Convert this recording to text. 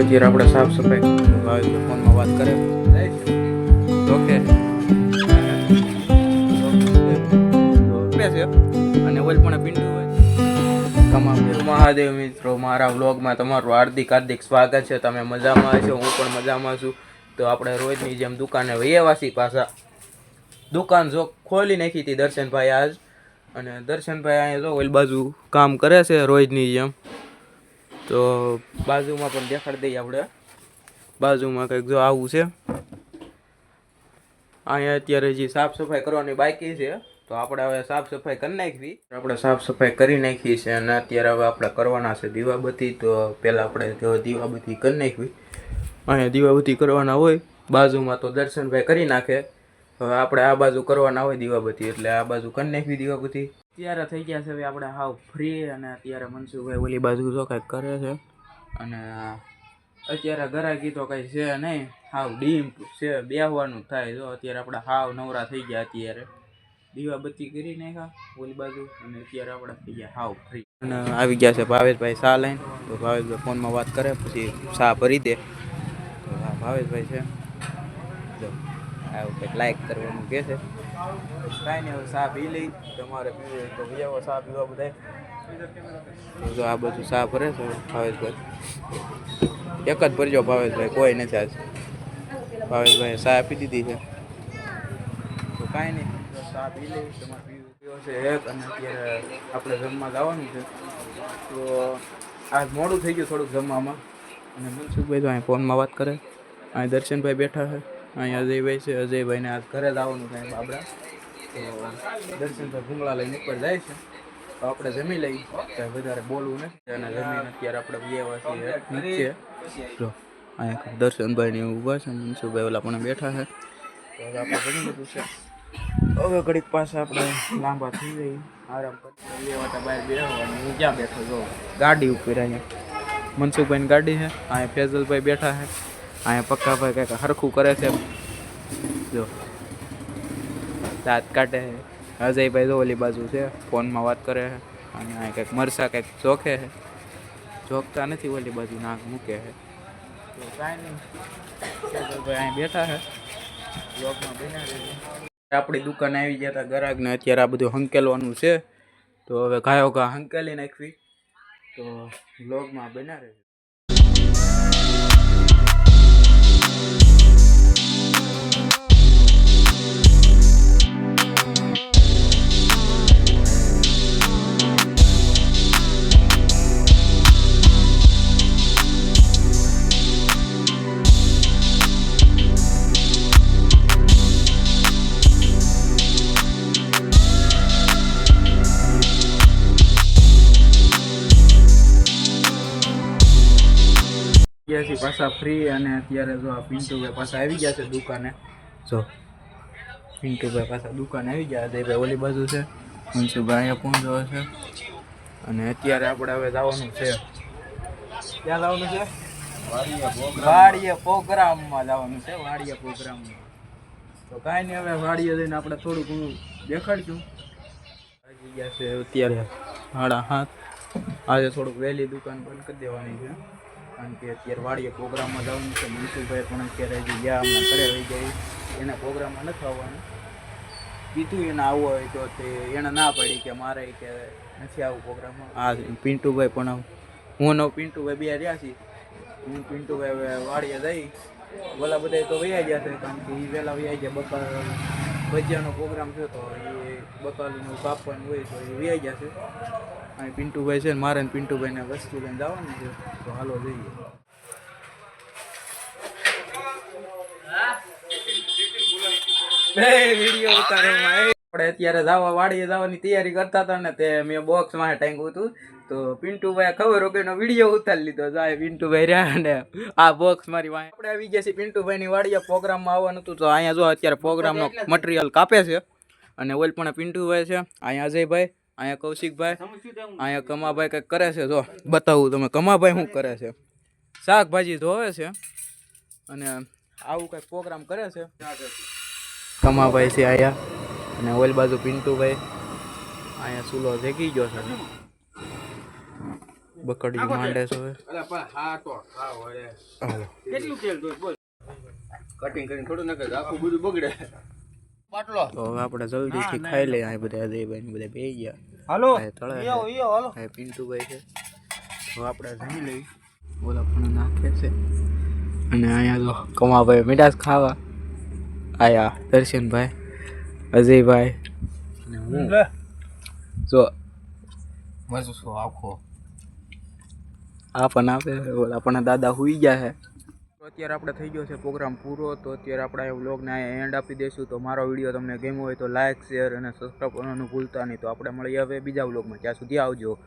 અત્યારે આપણે સાફ સફાઈ. ફોનમાં વાત કરે ઓકે અને ઓલ પણ પિંડુ મહાદેવ મિત્રો, મારા વ્લોગમાં તમારું હાર્દિક હાર્દિક સ્વાગત છે. તમે મજામાં છો હું પણ મજામાં છું. તો આપણે રોજની જેમ દુકાને વૈયાવાસી પાછા. દુકાન જો ખોલી નાખી હતી દર્શનભાઈ આજ. અને દર્શનભાઈ અહીંયા જો ઓલ બાજુ કામ કરે છે રોજની જેમ. તો બાજુમાં પણ દેખાડી દઈએ આપણે. બાજુમાં કંઈક જો આવું છે. અહીંયા અત્યારે જે સાફ સફાઈ કરવાની બાકી છે, તો આપણે હવે સાફ સફાઈ કરી નાખવી. આપણે સાફ સફાઈ કરી નાખી છે અને અત્યારે હવે આપણે કરવાના છે દીવાબત્તી, તો પહેલાં આપણે જો દીવાબત્તી કરી નાખવી. અહીંયા દીવાબત્તી કરવાના હોય, બાજુમાં તો દર્શનભાઈ કરી નાખે. હવે આપણે આ બાજુ કરવાના હોય દીવાબત્તી, એટલે આ બાજુ કરી નાખવી દીવાબત્તી. અત્યારે થઈ ગયા છે હવે આપણે હાવ ફ્રી અને અત્યારે મનસુખભાઈ ઓલી બાજુ જો કંઈક કરે છે. અને અત્યારે ગરાકી તો કંઈ છે નહીં, હાવ ડીમ છે, બેહવાનું થાય. જો અત્યારે આપણે હાવ નવરા થઈ ગયા અત્યારે. દીવાબત્તી કરી નાખ્યા ઓલી બાજુ અને અત્યારે આપણે થઈ ગયા હાવ ફ્રી અને આવી ગયા છે ભાવેશભાઈ શાહ લઈને. તો ભાવેશભાઈ ફોનમાં વાત કરે, પછી શાહ ભરી દે. તો ભાવેશભાઈ છે. આવું કંઈક લાઈક કરવાનું કહે છે. કાંઈ નહીં, હવે સાફ પી લઈ. તમારે પીવું તો પીવો સાફ પીવા બધા તો આ બધું સાફ ભરે છે, ભાવેશભાઈ. એક જ ભરજો ભાવેશભાઈ, કોઈ નથી આજ. ભાવેશભાઈ શા આપી દીધી છે. તો કાંઈ નહીં શા પી લઈ, તમારે પીવું પીવો છે એક, અને અત્યારે આપણે જમવા જવાનું છે. તો આજ મોડું થઈ ગયું થોડુંક જમવામાં. અને મનસુખભાઈ તો અહીં ફોનમાં વાત કરે. અહીં દર્શનભાઈ બેઠા છે. અહીં અજયભાઈ છે, અજયભાઈને આજ ઘરે જ આવવાનું છે બાબડા તો દર્શનભાઈ ભૂંગળા લઈને ઉપર જાય છે. તો આપણે જમી લઈ વધારે બોલવું નથી. અને જમીન અત્યારે આપણે વ્યવસ્થિત નીચે. જો, અહીંયા દર્શનભાઈ ને ઊભા છે, મનસુખભાઈ ઓલા પણ બેઠા છે. તો આપણે જમી લીધું છે. હવે ઘડીક પાસે આપણે લાંબા થઈ જઈએ. આરામ કરી બે વાતા બહાર બેસવાનું હું ક્યાં બેઠો? જો, ગાડી ઉપર અહીંયા. મનસુખભાઈની ગાડી છે. અહીંયા ફેઝલભાઈ બેઠા છે. અહીંયા પક્કા ભાઈ કંઈક હરખું કરે છે જો. દાંત કાઢે છે. અજયભાઈ તો ઓલી બાજુ છે, ફોનમાં વાત કરે છે. અને અહીંયા કંઈક મરસા કંઈક ચોખે છે. ચોખતા નથી ઓલી બાજુ, નાક મૂકે છે. તો કાંઈ નહીં. ભાઈ અહીં બેઠા છે. બ્લોગમાં બન્યા આપણી દુકાન આવી ગયા હતા ગરાગને. અત્યારે આ બધું હંકેલવાનું છે. તો હવે ઘાયો ઘા હંકેલી નાખવી. તો બ્લોગમાં બન્યા રહેજો. ગયા છીએ પાછા ફ્રી અને અત્યારે જો આ પિન્ટુભાઈ પાછા આવી ગયા છે દુકાને. જો, પિન્ટુભાઈ પાછા દુકાને આવી ગયા અજયભાઈ ઓલી બાજુ છે. મનસુભાઈ અહીંયા પહોંચો છે. અને અત્યારે આપણે હવે જવાનું છે. ક્યાં જવાનું છે? વાડીએ પ્રોગ્રામમાં જવાનું છે વાડીએ પ્રોગ્રામમાં. તો કાંઈ નહીં, હવે વાડીએ જઈને આપણે થોડું ઘણું દેખાડશું. ગયા છે અત્યારે હાડા હાથ આજે થોડુંક વહેલી દુકાન બંધ કરી દેવાની છે. કારણ કે અત્યારે વાડીએ પ્રોગ્રામમાં જવાનું છે. મનસુખભાઈ પણ અત્યારે જે ગયા, હમણાં ઘરે રહી ગઈ. એને પ્રોગ્રામમાં નથી આવવાનું. કીધું એને આવવું હોય તો તે એને ના પડી કે મારે કે નથી આવું પ્રોગ્રામમાં. હા પિન્ટુભાઈ પણ હું નવ પિન્ટુભાઈ બે રહ્યા છીએ. હું, પિન્ટુભાઈ વાડીએ જઈ. ઓલા બધા તો વૈયા ગયા છે કારણ કે એ વહેલા વૈયા ગયા બકાલ ભજીયાનો પ્રોગ્રામ છે તો એ બકાલીનું કાપવાનું હોય તો એ વ્યાઈ જશે. છે અને પિન્ટુભાઈ છે ને મારે ને પિન્ટુભાઈને વસ્તુ લઈને જવાની છે તો હાલો જઈએ. વીડિયો ઉતારવામાં આપણે અત્યારે જવા વાડીએ જવાની તૈયારી કરતા હતા ને તે મેં બોક્સમાં ટાંગ્યું હતું. તો પિન્ટુભાઈ ખબર વગરનો વીડિયો ઉતારી લીધો જાય પિન્ટુભાઈ રહ્યા ને આ બોક્સ મારી વાંહે. આપણે આવી ગયા છીએ પિન્ટુભાઈની વાડીએ પ્રોગ્રામમાં આવવાનું હતું. તો અહીંયા જો અત્યારે પ્રોગ્રામનો મટીરિયલ કાપે છે. અને ઓલ પણ પિન્ટુભાઈ છે. અહીંયા અજયભાઈ અહીંયા કૌશિકભાઈ અહીંયા કમાભાઈ કંઈક કરે છે. જો બતાવું તમે કમાભાઈ શું કરે છે. શાકભાજી ધોવે છે અને આવું કંઈક પ્રોગ્રામ કરે છે. કમાભાઈ છે અહીંયા. અને ઓઇલ બાજુ પિન્ટુભાઈ. અહીંયા સુલો જગી ગયો છે. બકડી માંડે છે. હવે. હવે કેટલું તેલ બોલ. કટિંગ કરીને થોડું નાખે આખું બધું બગડે. પાટલો. તો હવે આપણે જલ્દીથી ખાઈ લઈએ. આ બધા અજયભાઈ બધા બે ગયા. હાલો. તળે હાલો. પિન્ટુભાઈ છે. તો આપણે જમી લઈએ. બોલા પણ નાખે છે. અને અહીંયા તો કમાભાઈ મીઠાશ ખાવા. આયા દર્શનભાઈ. અજયભાઈ જો મજો છો આખો આ પણ આપે ઓલા પણ દાદા હુઈ ગયા છે તો અત્યારે આપણે થઈ ગયો છે પ્રોગ્રામ પૂરો તો અત્યારે આપણે વ્લોગને એન્ડ આપી દઈશું. તો મારો વીડિયો તમને ગમ્યો હોય તો લાઇક શેર અને સબસ્ક્રાઈબ કરવાનું ભૂલતા નહીં. તો આપણે મળીએ હવે બીજા વ્લોગમાં ત્યાં સુધી આવજો.